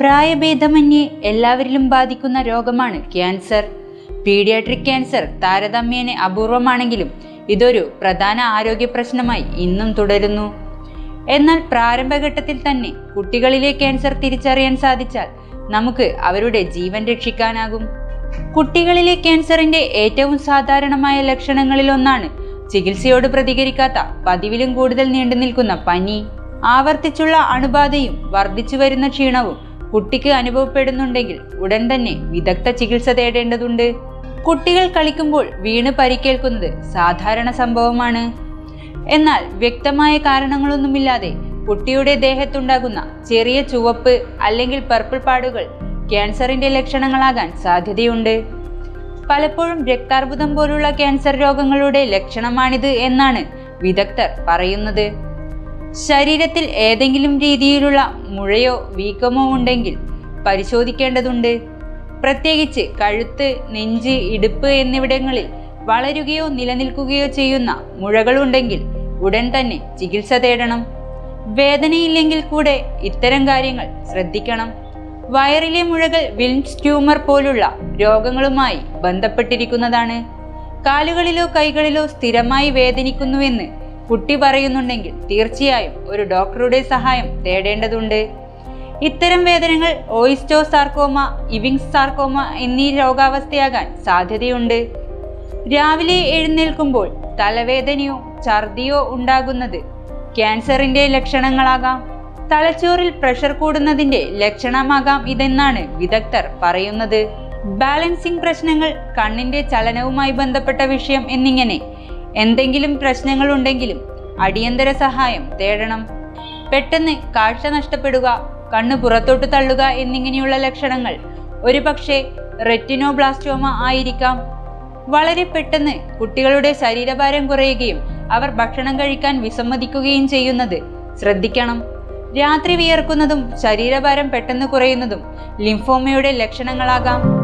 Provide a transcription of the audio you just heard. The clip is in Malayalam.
പ്രായഭേദമന്യേ എല്ലാവരിലും ബാധിക്കുന്ന രോഗമാണ് ക്യാൻസർ. പീഡിയാട്രിക് ക്യാൻസർ താരതമ്യേന അപൂർവമാണെങ്കിലും ഇതൊരു പ്രധാന ആരോഗ്യ പ്രശ്നമായി ഇന്നും തുടരുന്നു. എന്നാൽ പ്രാരംഭഘട്ടത്തിൽ തന്നെ കുട്ടികളിലെ ക്യാൻസർ തിരിച്ചറിയാൻ സാധിച്ചാൽ നമുക്ക് അവരുടെ ജീവൻ രക്ഷിക്കാനാകും. കുട്ടികളിലെ ക്യാൻസറിന്റെ ഏറ്റവും സാധാരണമായ ലക്ഷണങ്ങളിൽ ഒന്നാണ് ചികിത്സയോട് പ്രതികരിക്കാത്ത പതിവിലും കൂടുതൽ നീണ്ടു നിൽക്കുന്ന പനി. ആവർത്തിച്ചുള്ള അണുബാധയും വർദ്ധിച്ചു വരുന്ന ക്ഷീണവും കുട്ടിക്ക് അനുഭവപ്പെടുന്നുണ്ടെങ്കിൽ ഉടൻ തന്നെ വിദഗ്ധ ചികിത്സ തേടേണ്ടതുണ്ട്. കുട്ടികൾ കളിക്കുമ്പോൾ വീണ് പരിക്കേൽക്കുന്നത് സാധാരണ സംഭവമാണ്. എന്നാൽ വ്യക്തമായ കാരണങ്ങളൊന്നുമില്ലാതെ കുട്ടിയുടെ ദേഹത്തുണ്ടാകുന്ന ചെറിയ ചുവപ്പ് അല്ലെങ്കിൽ പർപ്പിൾ പാടുകൾ ക്യാൻസറിന്റെ ലക്ഷണങ്ങളാകാൻ സാധ്യതയുണ്ട്. പലപ്പോഴും രക്താർബുദം പോലുള്ള ക്യാൻസർ രോഗങ്ങളുടെ ലക്ഷണമാണിത് എന്നാണ് വിദഗ്ധർ പറയുന്നത്. ശരീരത്തിൽ ഏതെങ്കിലും രീതിയിലുള്ള മുഴയോ വീക്കമോ ഉണ്ടെങ്കിൽ പരിശോധിക്കേണ്ടതുണ്ട്. പ്രത്യേകിച്ച് കഴുത്ത് നെഞ്ച് ഇടുപ്പ് എന്നിവിടങ്ങളിൽ വളരുകയോ നിലനിൽക്കുകയോ ചെയ്യുന്ന മുഴകളുണ്ടെങ്കിൽ ഉടൻ തന്നെ ചികിത്സ തേടണം. വേദനയില്ലെങ്കിൽ കൂടെ ഇത്തരം കാര്യങ്ങൾ ശ്രദ്ധിക്കണം. വയറിലെ മുഴകൾ വിൻസ് ട്യൂമർ പോലുള്ള രോഗങ്ങളുമായി ബന്ധപ്പെട്ടിരിക്കുന്നതാണ്. കാലുകളിലോ കൈകളിലോ സ്ഥിരമായി വേദനിക്കുന്നുവെന്ന് കുട്ടി പറയുന്നുണ്ടെങ്കിൽ തീർച്ചയായും ഒരു ഡോക്ടറുടെ സഹായം തേടേണ്ടതുണ്ട്. ഇത്തരം വേദനകൾ ഓയിസ്റ്റോ സാർക്കോമ ഇവിങ്സ് സാർക്കോമ എന്നീ രോഗാവസ്ഥയാകാൻ സാധ്യതയുണ്ട്. രാവിലെ എഴുന്നേൽക്കുമ്പോൾ തലവേദനയോ ഛർദിയോ ഉണ്ടാകുന്നത് ക്യാൻസറിന്റെ ലക്ഷണങ്ങളാകാം. തലച്ചോറിൽ പ്രഷർ കൂടുന്നതിന്റെ ലക്ഷണമാകാം ഇതെന്നാണ് വിദഗ്ധർ പറയുന്നത്. ബാലൻസിംഗ് പ്രശ്നങ്ങൾ കണ്ണിന്റെ ചലനവുമായി ബന്ധപ്പെട്ട വിഷയം എന്നിങ്ങനെ എന്തെങ്കിലും പ്രശ്നങ്ങൾ ഉണ്ടെങ്കിലും അടിയന്തര സഹായം തേടണം. പെട്ടെന്ന് കാഴ്ച നഷ്ടപ്പെടുക കണ്ണ് പുറത്തോട്ട് തള്ളുക എന്നിങ്ങനെയുള്ള ലക്ഷണങ്ങൾ. ഒരുപക്ഷെ റെറ്റിനോബ്ലാസ്റ്റോമ ആയിരിക്കാം. വളരെ പെട്ടെന്ന് കുട്ടികളുടെ ശരീരഭാരം കുറയുകയും അവർ ഭക്ഷണം കഴിക്കാൻ വിസമ്മതിക്കുകയും ചെയ്യുന്നത്. ശ്രദ്ധിക്കണം. രാത്രി വിയർക്കുന്നതും ശരീരഭാരം പെട്ടെന്ന് കുറയുന്നതും ലിംഫോമയുടെ ലക്ഷണങ്ങളാകാം.